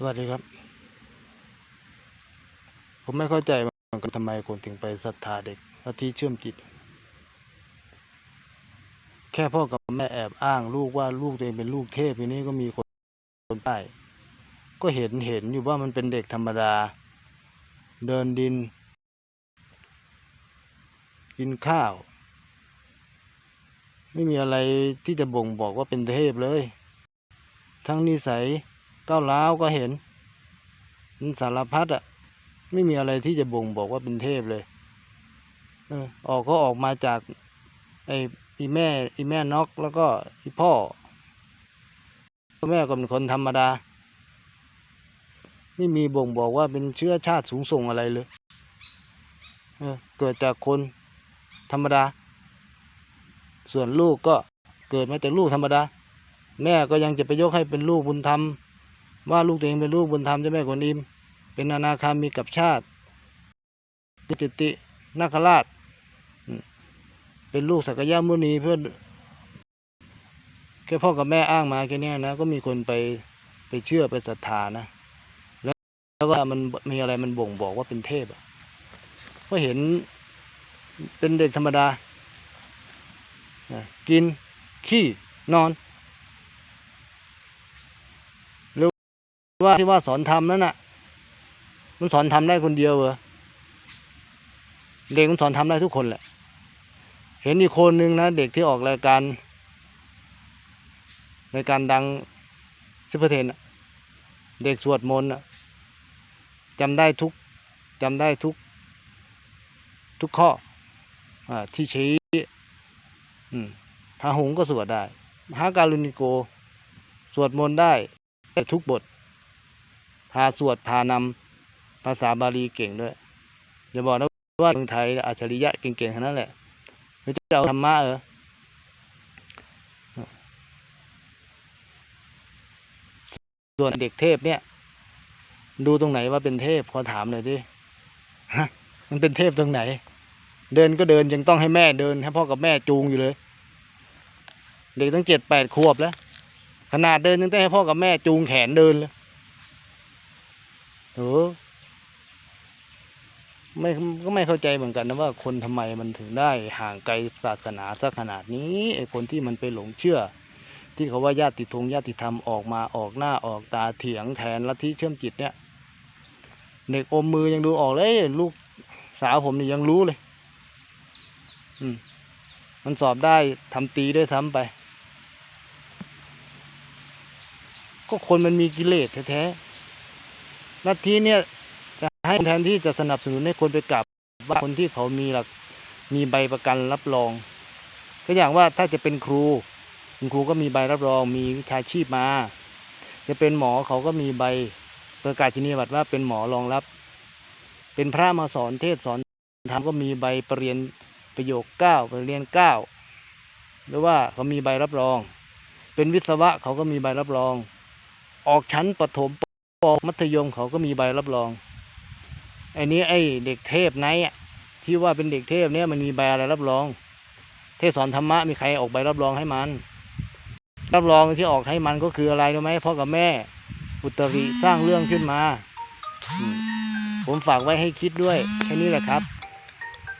สวัสดีครับ ผมไม่เข้าใจเหมือนกันทำไมคนถึงไปศรัทธาเด็กลัทธิเชื่อมจิต แค่พ่อกับแม่แอบอ้างลูกว่าลูกตัวเองเป็นลูกเทพทีนี้ก็มีคนคนใต้ก็เห็นเห็นอยู่ว่ามันเป็นเด็กธรรมดา เดินดิน กินข้าว ไม่มีอะไรที่จะบ่งบอกว่าเป็นเทพเลย ทั้งนิสัย ก้าวร้าวก็เห็นมันสารพัดอะไม่มีอะไรที่จะบ่งบอกว่าเป็นเทพเลยเออออกก็ออกมาจากไอ้อีแม่อีแม่นอกแล้วก็อีพ่อ แม่ก็เป็นคนธรรมดา ไม่มีบ่งบอกว่าเป็นเชื้อชาติสูงส่งอะไรเลยเออเกิดจากคนธรรมดา ส่วนลูกก็เกิดมาจากลูกธรรมดา แม่ก็ยังจะไปยกให้เป็นลูกบุญธรรม ว่าลูกตัวเองเป็นลูกบุญธรรมเจ้าแม่กวนอิม เป็นอนาคามีกับชาติจิตตินาคราช เป็นลูกสักยะมุนีเพื่อนแค่พ่อกับแม่อ้างมาแค่นี้นะ ก็มีคนไปไปเชื่อไปศรัทธานะ แล้วแล้วก็มันมีอะไรมันบ่งบอกว่าเป็นเทพอะก็เห็นเป็นเด็กธรรมดานะกิน ขี้ นอน ว่าที่ว่าสอนทำนั่นน่ะ มันสอนทำได้คนเดียวเหรอเด็กมันสอนทำได้ทุกคนแหละ เห็นอีกคนนึงนะเด็กที่ออกรายการรายการดังซิปเปอร์เทนเด็กสวดมนต์จำได้ทุกจำได้ทุก ทุกข้ออที่ชี้อืมพาหงก็สวดได้มหาการุณิโก สวดมนต์ได้ทุกบท พาสวดพานำภาษาบาลีเก่งด้วยอย่าบอกนะว่าเมืองไทยอัจฉริยะเก่งๆทั้งนั้นแหละหรือจะเอาธรรมะเหรอส่วนเด็กเทพเนี่ย ดูตรงไหนว่าเป็นเทพขอถามหน่อยดิฮะมันเป็นเทพตรงไหน เดินก็เดินยังต้องให้แม่เดินให้พ่อกับแม่จูงอยู่เลย เด็กตั้งเจ็ดแปดขวบแล้ว ขนาดเดินยังต้องให้พ่อกับแม่จูงแขนเดินเลย เออไม่ก็ไม่เข้าใจเหมือนกันนะว่าคนทำไมมันถึงได้ห่างไกลศาสนาสักขนาดนี้ไอ้คนที่มันไปหลงเชื่อ ที่เขาว่าญาติธงญาติธรรมออกมาออกหน้าออกตาเถียงแทนลัทธิเชื่อมจิตเนี่ยเด็กอมมือยังดูออกเลยลูกสาวผมนี่ยังรู้เลย อืม มันสอบได้ทำตีได้วยซ้ำไป ก็คนมันมีกิเลสแท้ๆ ลัทธิเนี่ยจะให้แทนที่จะสนับสนุนให้คนไปกราบว่าคนที่เขามีหลักมีใบประกันรับรอง ก็อย่างว่าถ้าจะเป็นครูคุณครูก็มีใบรับรองมีวิชาชีพมา จะเป็นหมอเขาก็มีใบประกาศนียบัตรว่าเป็นหมอรองรับ เป็นพระมาสอนเทศสอนธรรมก็มีใบปรริญญาประโยคเก้าปรริญญาเก้าหรือว่าเขามีใบรับรอง เป็นวิศวะเขาก็มีใบรับรอง ออกชั้นประถม ปมัธยมเขาก็มีใบรับรองไอ้นี้ไอ้เด็กเทพไนท์ที่ว่าเป็นเด็กเทพเนี่ยมันมีใบอะไรรับรอง เทศสอนธรรมะมีใครออกใบรับรองให้มัน รับรองที่ออกให้มันก็คืออะไรรู้ไหมพ่อกับแม่ อุตริสร้างเรื่องขึ้นมา ผมฝากไว้ให้คิดด้วยแค่นี้แหละครับ